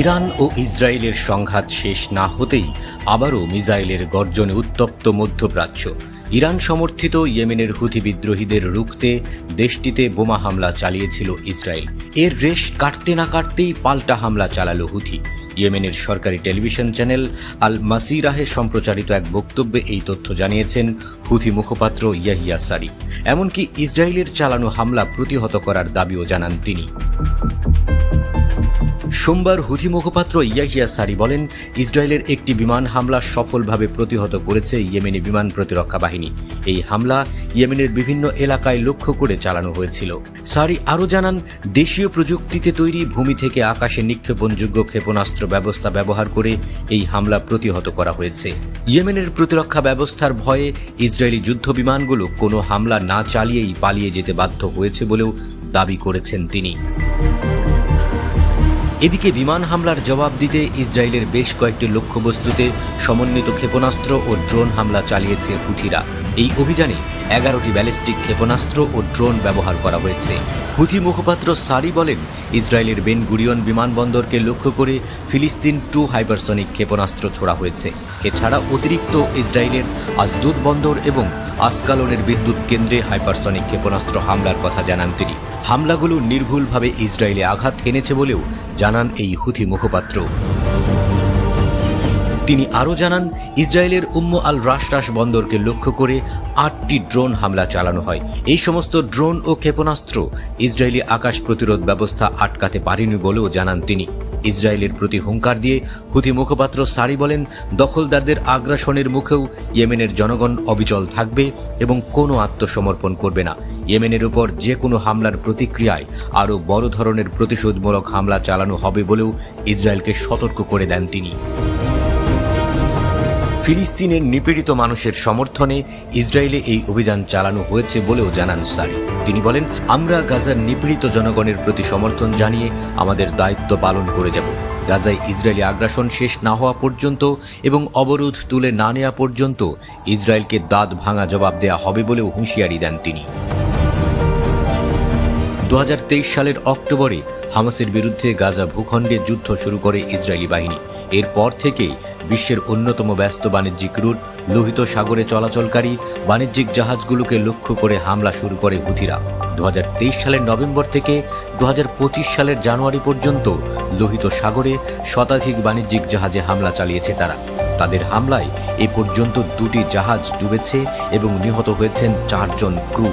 Iran ও ইসরায়েলের সংঘাত শেষ না হতেই আবারও মিসাইলের গর্জনে উত্তপ্ত মধ্যপ্রাচ্য। ইরান সমর্থিত ইয়েমেনের হুথি বিদ্রোহীদের রুখতে দেশটিতে বোমা হামলা চালিয়েছিল ইসরায়েল। এর রেশ কাটতে না কাটতেই পাল্টা হামলা চালালো হুথি। ইয়েমেনের সরকারি টেলিভিশন চ্যানেল আল মাসিরাহে সম্প্রচারিত এক বক্তব্যে এই তথ্য জানিয়েছেন হুথি মুখপাত্র ইয়াহিয়া সারি। এমনকি ইসরায়েলের চালানো হামলা প্রতিহত করার দাবিও জানান তিনি। সোমবার হুথি মুখপাত্র ইয়াহিয়া সারি বলেন, ইসরায়েলের একটি বিমান হামলা সফলভাবে প্রতিহত করেছে ইয়েমেনি বিমান প্রতিরক্ষা বাহিনী। এই হামলা ইয়েমেনের বিভিন্ন এলাকায় লক্ষ্য করে চালানো হয়েছিল। সারি আরও জানান, দেশীয় প্রযুক্তিতে তৈরি ভূমি থেকে আকাশে নিক্ষেপণযোগ্য ক্ষেপণাস্ত্র ব্যবস্থা ব্যবহার করে এই হামলা প্রতিহত করা হয়েছে। ইয়েমেনের প্রতিরক্ষা ব্যবস্থার ভয়ে ইসরায়েলি যুদ্ধ বিমানগুলো কোনো হামলা না চালিয়েই পালিয়ে যেতে বাধ্য হয়েছে বলেও দাবি করেছেন তিনি। এদিকে বিমান হামলার জবাব দিতে ইসরায়েলের বেশ কয়েকটি লক্ষ্যবস্তুতে সমন্বিত ক্ষেপণাস্ত্র ও ড্রোন হামলা চালিয়েছে হুথিরা এই অভিযানে এগারোটি ব্যালিস্টিক ক্ষেপণাস্ত্র ও ড্রোন ব্যবহার করা হয়েছে। হুথি মুখপাত্র সারি বলেন, ইসরায়েলের বেন গুরিয়ন বিমানবন্দরকে লক্ষ্য করে ফিলিস্তিন টু হাইপারসনিক ক্ষেপণাস্ত্র ছোড়া হয়েছে। এছাড়া অতিরিক্ত ইসরায়েলের আজদুদ বন্দর এবং আসকালনের বিদ্যুৎ কেন্দ্রে হাইপারসনিক ক্ষেপণাস্ত্র হামলার কথা জানান তিনি। হামলাগুলো নির্ভুলভাবে ইসরায়েলে আঘাত হেনেছে বলেও জানান এই হুথি মুখপাত্র। তিনি আরও জানান, ইসরায়েলের উম্ম আল রাশরাস বন্দরকে লক্ষ্য করে আটটি ড্রোন হামলা চালানো হয়। এই সমস্ত ড্রোন ও ক্ষেপণাস্ত্র ইসরায়েলি আকাশ প্রতিরোধ ব্যবস্থা আটকাতে পারেনি বলেও জানান তিনি। ইসরায়েলের প্রতি হুঙ্কার দিয়ে হুথি মুখপাত্র সারি বলেন, দখলদারদের আগ্রাসনের মুখেও ইয়েমেনের জনগণ অবিচল থাকবে এবং কোনো আত্মসমর্পণ করবে না। ইয়েমেনের উপর যে কোনো হামলার প্রতিক্রিয়ায় আরও বড় ধরনের প্রতিশোধমূলক হামলা চালানো হবে বলেও ইসরায়েলকে সতর্ক করে দেন তিনি। ফিলিস্তিনের নিপীড়িত মানুষের সমর্থনে ইসরায়েলে এই অভিযান চালানো হয়েছে বলেও জানান সারি। তিনি বলেন, আমরা গাজার নিপীড়িত জনগণের প্রতি সমর্থন জানিয়ে আমাদের দায়িত্ব পালন করে যাব। গাজায় ইসরায়েলি আগ্রাসন শেষ না হওয়া পর্যন্ত এবং অবরোধ তুলে না নেওয়া পর্যন্ত ইসরায়েলকে দাঁত ভাঙা জবাব দেয়া হবে বলেও হুঁশিয়ারি দেন তিনি। দু হাজার তেইশ সালের অক্টোবরে হামাসের বিরুদ্ধে গাজা ভূখণ্ডে যুদ্ধ শুরু করে ইসরায়েলি বাহিনী। এরপর থেকেই বিশ্বের অন্যতম ব্যস্ত বাণিজ্যিক রুট, লোহিত সাগরে চলাচলকারী বাণিজ্যিক জাহাজগুলোকে লক্ষ্য করে হামলা শুরু করে হুথিরা। দু হাজার তেইশ সালের নভেম্বর থেকে দু হাজার পঁচিশ সালের জানুয়ারি পর্যন্ত লোহিত সাগরে শতাধিক বাণিজ্যিক জাহাজে হামলা চালিয়েছে তারা। তাদের হামলায় এ পর্যন্ত দুটি জাহাজ ডুবেছে এবং নিহত হয়েছেন চারজন ক্রু।